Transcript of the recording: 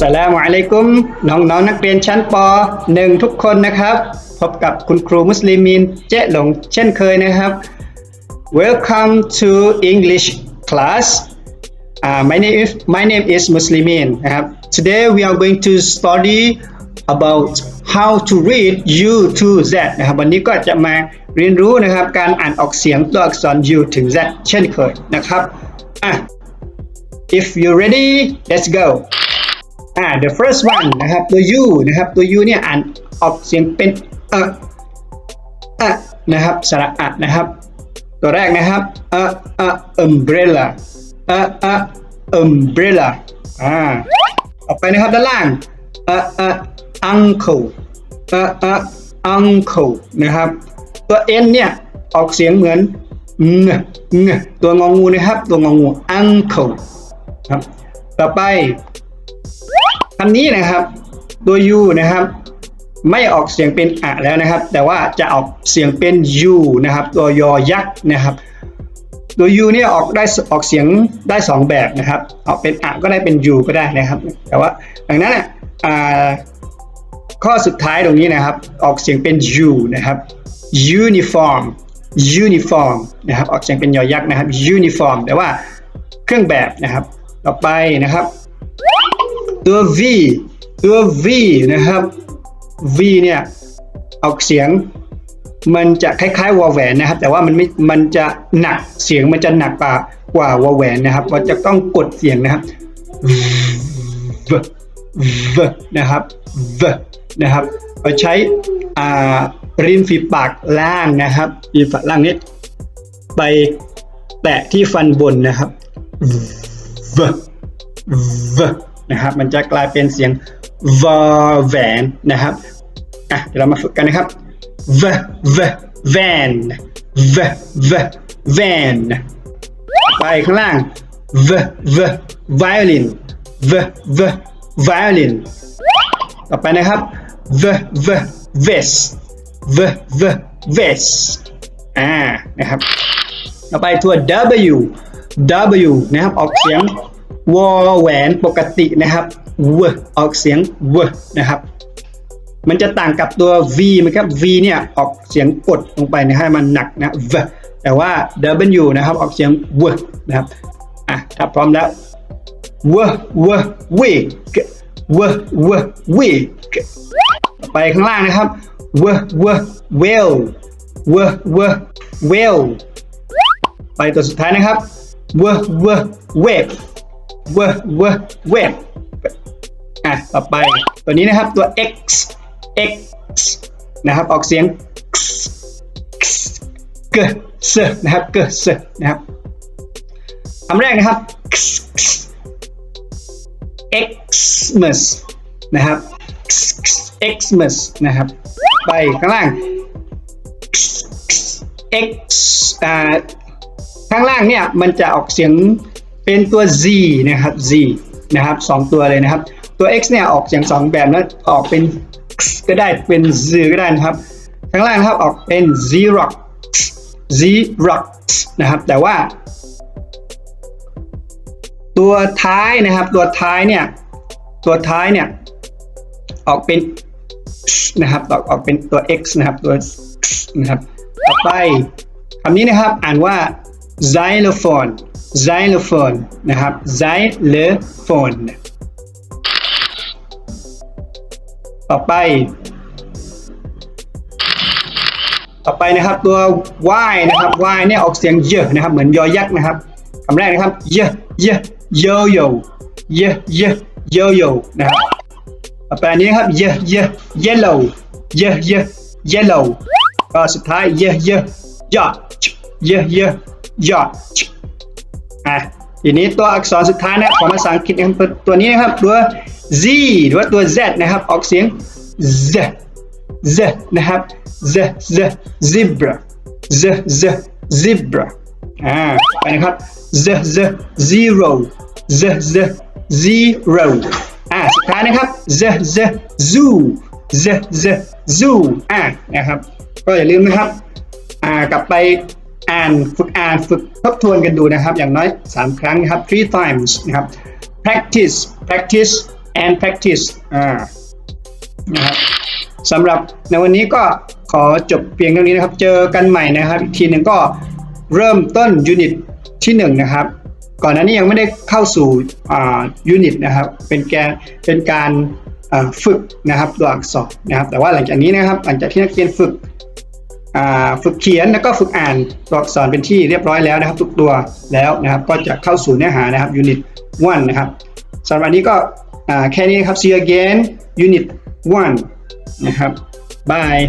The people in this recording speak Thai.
สลามุอะลัยกุมน้องๆนนักเรียนชั้นป .1 ทุกคนนะครับ พบกับคุณครูมุสลิมินเจ๊หลงเช่นเคยนะครับ Welcome to English class uh, my name is my name is Muslimin นะครับ Today we are going to study about how to read U to Z นะครับวันนี้ก็จะมาเรียนรู้นะครับ การอ่านออกเสียงตัวอักษร U ถึง Z เช่นเคยนะครับอะ if you ready let's go อ่า the first one นะครับ ตัว U นะครับ ตัว U เนี่ยอ่านออกเสียงเป็นเอะอะนะครับสระอะนะครับ ตัวแรกนะครับเอะอะ umbrella เอะอะ umbrella อ่าออกไปนะครับด้านล่างเอะอะ uncle เอะอะ uncle นะครับ ตัว n เนี่ยออกเสียงเหมือนเงเงตัวงองูนะครับ ตัวงองู uncle ครับ ต่อไป คำนี้นะครับ ตัว u นะครับ ไม่ออกเสียงเป็นอะแล้วนะครับ แต่ว่าจะออกเสียงเป็น u นะครับ ตัวยอยักษ์นะครับ ตัว u เนี่ยออกได้ออกเสียงได้สองแบบนะครับ ออกเป็นอะก็ได้เป็น u ก็ได้นะครับ แต่ว่าดังนั้นอะข้อสุดท้ายตรงนี้นะครับ ออกเสียงเป็น u นะครับ uniform uniform นะครับ ออกเสียงเป็นยอยักษ์นะครับ uniform แต่ว่าเครื่องแบบนะครับ ต่อไปนะครับ ตัว v ตัว v นะครับ v เนี่ยออกเสียงมันจะคล้ายๆวอแหวนนะครับ แต่ว่ามันไม่มันจะหนักเสียงมันจะหนักกว่ากว่าวอแหวนนะครับเราจะต้องกดเสียงนะครับ v v นะครับ v นะครับเราใช้อ่าริมฝีปากล่างนะครับฝีปากล่างนี้ไปแตะที่ฟันบนนะครับ v v นะครับ มันจะกลายเป็นเสียง v แหวนนะครับอะเดี๋ยวเรามาฝึกกันนะครับ v v van v v van ไปข้างล่าง v v violin v v violin ต่อไปนะครับ v v vest v v vest อ่านะครับต่อไปตัว W W นะครับออกเสียง วอแหวนปกตินะครับ w ออกเสียง w นะครับ มันจะต่างกับตัว V มันครับ V เนี่ยออกเสียงกดลงไปนะให้มันหนักนะ v แต่ว่า W นะครับออกเสียง w นะครับอะถ้าพร้อมแล้ว w w wig w w wig ไปข้างล่างนะครับ w w well w w well ไปตัวสุดท้ายนะครับววเวฟ w w web w w web อะต่อไปตัวนี้นะครับตัว x x นะครับ ออกเสียง x x เกเซนะครับเกเซนะครับคำแรกนะครับ x xmas นะครับ xmas นะครับ ไปข้างล่าง x อ่าข้างล่างเนี่ยมันจะออกเสียง เป็นตัว z นะครับ z นะครับสองตัวเลยนะครับ ตัว x เนี่ยออกเสียงสองแบบนะออกเป็น x ก็ได้เป็น z ก็ได้นะครับข้างล่างครับออกเป็น xerox xerox นะครับ แต่ว่า ตัวท้ายนะครับ ตัวท้ายเนี่ย ตัวท้ายเนี่ยออกเป็นนะครับออกออกเป็นตัว x นะครับตัวนะครับ ต่อไปคำนี้นะครับอ่านว่า xylophone xylophone นะครับ xylophone ต่อไป ต่อไปนะครับตัว y นะครับ y เนี่ยออกเสียงเยอะนะครับ เหมือนยอยักษ์นะครับคำแรกนะครับ เยอะเยอะโยโย่เยอะเยอะโยโย่นะครับต่อไปอันนี้นะครับ เยอะเยอะ yellow เยอะเยอะ yellow ก็สุดท้าย เยอะเยอะยอด เยอะเยอะยอดอะทีนี้ตัวอักษรสุดท้ายนะของภาษาอังกฤษนะครับตัวนี้นะครับตัว z หรือว่าตัว z นะครับ ออกเสียง z z นะครับ z z zebra z z zebra อ่าไปนะครับ z z zero z z zero อ่าสุดท้ายนะครับ z z zoo z z zoo อ่านะครับ ก็อย่าลืมนะครับ อ่ากลับไป อ่านฝึกอ่านฝึกทบทวนกันดูนะครับ อย่างน้อย 3 ครั้งนะครับ three times นะครับ practice practice and practice อ่านะครับสำหรับในวันนี้ก็ขอจบเพียงเท่านี้นะครับ เจอกันใหม่นะครับ อีกทีหนึ่งก็เริ่มต้นยูนิตที่หนึ่งนะครับ ก่อนหน้านี้ยังไม่ได้เข้าสู่ยูนิตนะครับ เป็นแกเป็นการฝึกนะครับตัวอักษรนะครับ แต่ว่าหลังจากนี้นะครับ หลังจากที่นักเรียนฝึก ฝึกเขียนแล้วก็ฝึกอ่านตัวอักษรเป็นที่เรียบร้อยแล้วนะครับ ทุกตัวแล้วนะครับ ก็จะเข้าสู่เนื้อหานะครับยูนิต1นะครับสำหรับวันนี้ก็แค่นี้ครับ see you again Unit 1นะครับ bye